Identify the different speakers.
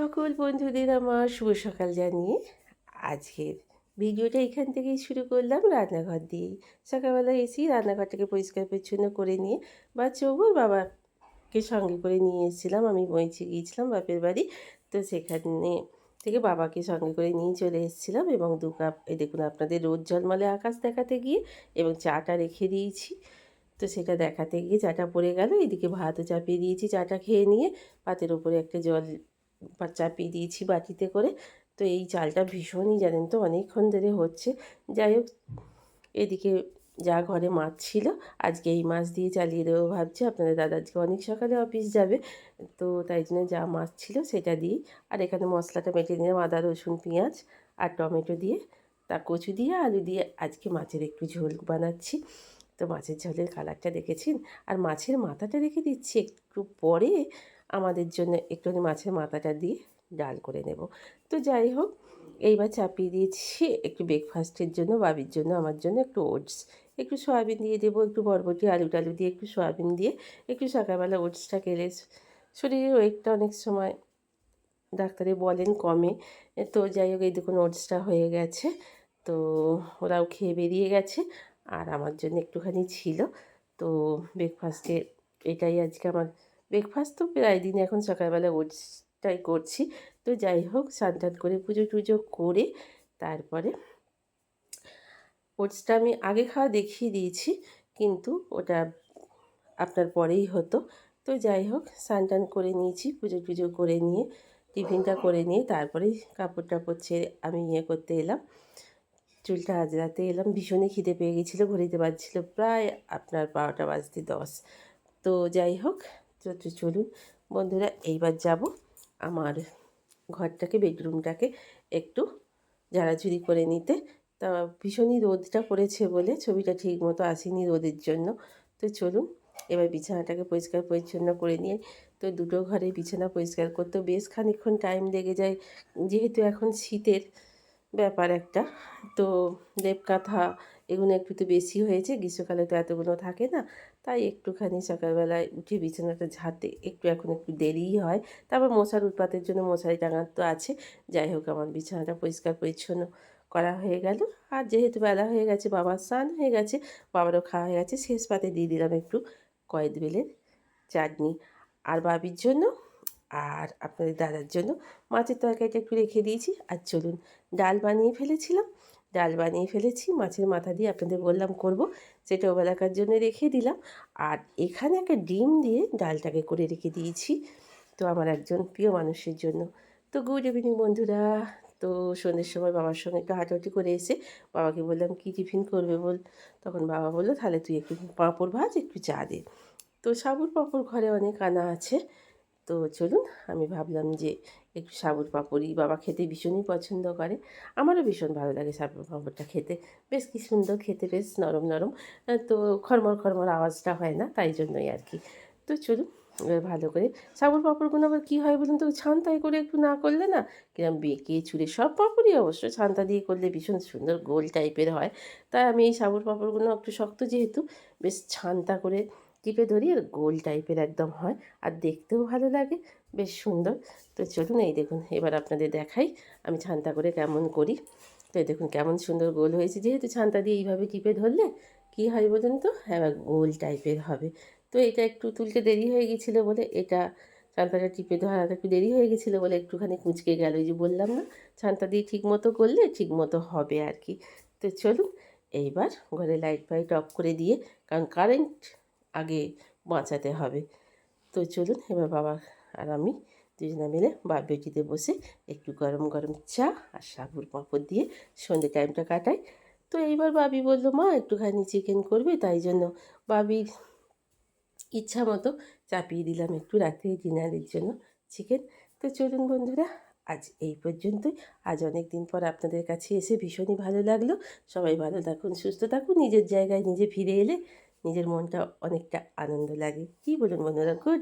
Speaker 1: সকল বন্ধুদের আমার শুভ সকাল জানিয়ে আজকের ভিডিওটা এখান থেকেই শুরু করলাম রান্নাঘর দিয়েই। সকালবেলা এসেই রান্নাঘরটাকে পরিষ্কার পরিচ্ছন্ন করে নিয়ে বা চৌবুর বাবাকে সঙ্গে করে নিয়ে এসেছিলাম। আমি পৌঁছে গিয়েছিলাম বাপের বাড়ি, তো সেখানে থেকে বাবাকে সঙ্গে করে নিয়ে চলে এসেছিলাম এবং দু কাপ, এই দেখুন আপনাদের রোদ জলমলে আকাশ দেখাতে গিয়ে এবং চাটা রেখে দিয়েছি। তো সেটা দেখাতে গিয়ে চাটা পড়ে গেল, এদিকে ভাতও চাপিয়ে দিয়েছি চাটা খেয়ে নিয়ে, পাতের ওপরে একটা জল চাপিয়ে দিয়েছি বাটিতে করে। তো এই চালটা ভীষণই জানেন তো অনেকক্ষণ ধরে হচ্ছে। যাই হোক, এদিকে যা ঘরে মাছ ছিল, আজকে এই মাছ দিয়ে চালিয়ে দেবো ভাবছি। আপনাদের দাদা আজকে অনেক সকালে অফিস যাবে। তো তাই জন্য যা মাছ ছিল সেটা দিই। আর এখানে মশলাটা মেটে নিলাম, আদা, রসুন, পেঁয়াজ আর টমেটো দিয়ে। তা কচু দিয়ে, আলু দিয়ে আজকে মাছের একটু ঝোল বানাচ্ছি। তো মাছের ঝোলের কালারটা দেখেছেন? আর মাছের মাথাটা রেখে দিচ্ছি একটু পরে। আমাদের জন্য একটুখানি মাছের মাথাটা দিয়ে ডাল করে নেব। তো যাই হোক, এইবার চাপিয়ে দিয়েছি একটু ব্রেকফাস্টের জন্য, বাবির জন্য, আমার জন্য একটু ওটস একটু সয়াবিন দিয়ে দেবো, একটু বরবটি আলু টালু দিয়ে একটু সয়াবিন দিয়ে একটু সকালবেলা ওটসটা খেলে শরীরের ওয়েটটা অনেক সময় ডাক্তারে বলেন কমে। তো যাই হোক, এই দেখুন ওটসটা হয়ে গেছে। তো ওরাও খেয়ে বেরিয়ে গেছে আর আমার জন্য একটুখানি ছিল। তো ব্রেকফাস্টে এটাই আজকে আমার ব্রেকফাস্ট তো প্রায় দিন এখন সকালবেলা ওটসটাই করছি। তো যাই হোক, স্নান করে পুজো টুজো করে তারপরে ওটসটা আমি আগে খাওয়া দেখিয়ে দিয়েছি, কিন্তু ওটা আপনার পরেই হতো। তো যাই হোক, স্নান করে নিয়েছি, পুজো টুজো করে নিয়ে, টিফিনটা করে নিয়ে, তারপরে কাপড় টাপড় ছেড়ে আমি ইয়ে করতে এলাম। চুলটা আজরাতে এলাম। ভীষণই খিদে পেয়ে গেছিল, ঘড়িতে বাজছিল প্রায় আপনার বারোটা বাজতে দশ। তো যাই হোক তো চলুন বন্ধুরা, এইবার যাব আমার ঘরটাকে, বেডরুমটাকে একটু ঝাড়াঝুড়ি করে নিতে। তা ভীষণই রোদটা পড়েছে বলে ছবিটা ঠিক মতো আসেনি রোদের জন্য। তো চলুন, এবার বিছানাটাকে পরিষ্কার পরিচ্ছন্ন করে নিয়ে, তো দুটো ঘরে বিছানা পরিষ্কার করতে বেশ খানিক্ষণ টাইম লেগে যায়। যেহেতু এখন শীতের ব্যাপার একটা। তো লেপ কাঁথা এগুলো একটু তো বেশি হয়েছে, গ্রীষ্মকালে তো এতগুলো থাকে না। তাই একটুখানি সকালবেলায় উঠে বিছানাটা ঝাড়তে একটু এখন একটু দেরিই হয়। তারপর মশার উৎপাতের জন্য মশারি টাঙার তো আছে। যাই হোক, আমার বিছানাটা পরিষ্কার পরিচ্ছন্ন করা হয়ে গেল। আর যেহেতু বেলা হয়ে গেছে, বাবার স্নান হয়ে গেছে, বাবারও খাওয়া হয়ে গেছে, শেষ পাতে দিয়ে দিলাম একটু কয়েদ বেলের চাটনি। আর বাবির জন্য আর আপনাদের দাদার জন্য মাছের তরকারিটা একটু রেখে দিয়েছি। আর চলুন, ডাল বানিয়ে ফেলেছিলাম। ডাল বানিয়ে ফেলেছি, মাছের মাথা দিয়ে আপনাদের বললাম করব, সেটা ওবেলাকার জন্য রেখে দিলাম। আর এখানে একটা ডিম দিয়ে ডালটাকে করে রেখে দিয়েছি, তো আমার একজন প্রিয় মানুষের জন্য। তো গুড ইভিনিং বন্ধুরা, তো সন্ধ্যের সময় বাবার সঙ্গে একটু হাঁটাহাঁটি করে এসে বাবাকে বললাম, কী টিফিন করবে বল? তখন বাবা বলল, তাহলে তুই একটু পাঁপড় ভাজ, একটু চা দে। তো সাবুর পাঁপড় ঘরে অনেক আনা আছে। তো চলুন, আমি ভাবলাম যে একটু সাবুর পাঁপড়ই বাবা খেতে ভীষণই পছন্দ করে। আমারও ভীষণ ভালো লাগে সাবুর পাঁপড়টা খেতে। বেশ কি সুন্দর খেতে, বেশ নরম নরম। তো খরমর খরমর আওয়াজটা হয় না, তাই জন্যই আর কি। তো চলুন, এবার ভালো করে সাবুর পাঁপড়গুলো আবার কী হয় বলুন তো? ছান্তায় করে একটু না করলে না কিরম বেঁকে চুড়ে সব পাঁপড়ই অবশ্য ছান্তা দিয়ে করলে ভীষণ সুন্দর গোল টাইপের হয়। তাই আমি এই সাবুর পাঁপড়গুলো একটু শক্ত যেহেতু, বেশ ছান্তা করে টিপে ধরি আর গোল টাইপের একদম হয়। আর দেখতেও ভালো লাগে, বেশ সুন্দর। তো চলুন এই দেখুন, এবার আপনাদের দেখাই আমি ছান্তা করে কেমন করি। তো এই দেখুন কেমন সুন্দর গোল হয়েছে। যেহেতু ছান্তা দিয়ে এইভাবে টিপে ধরলে কী হয় বলুন তো? এবার গোল টাইপের হবে। তো এটা একটু তুলতে দেরি হয়ে গেছিল বলে, এটা ছান্তাটা টিপে ধরা একটু দেরি হয়ে গেছিল বলে একটুখানি কুঁচকে গেল। যে বললাম না ছান্তা দিয়ে ঠিক মতো করলে ঠিক মতো হবে আর কি। তো চলুন, এইবার ঘরে লাইট ফাইট অফ করে দিয়ে, কারণ কারেন্ট আগে বাঁচাতে হবে। তো চলুন, এবার বাবা আর আমি দুজনে মিলে বা বেটিতে বসে একটু গরম গরম চা আর সাবুর পাঁপড় দিয়ে সন্ধে টাইমটা কাটাই। তো এইবার বাবি বলল, মা, একটুখানি চিকেন করবে? তাই জন্য বাবির ইচ্ছা মতো চাপিয়ে দিলাম একটু রাত্রে ডিনারের জন্য চিকেন তো চলুন বন্ধুরা, আজ এই পর্যন্তই। আজ অনেক দিন পর আপনাদের কাছে এসে ভীষণই ভালো লাগল। সবাই ভালো থাকুন, সুস্থ থাকুন, নিজের জায়গায় নিজে ফিরে এলে নিজের মনটা অনেকটা আনন্দ লাগে। কী বলুন বন্ধুরা? গুড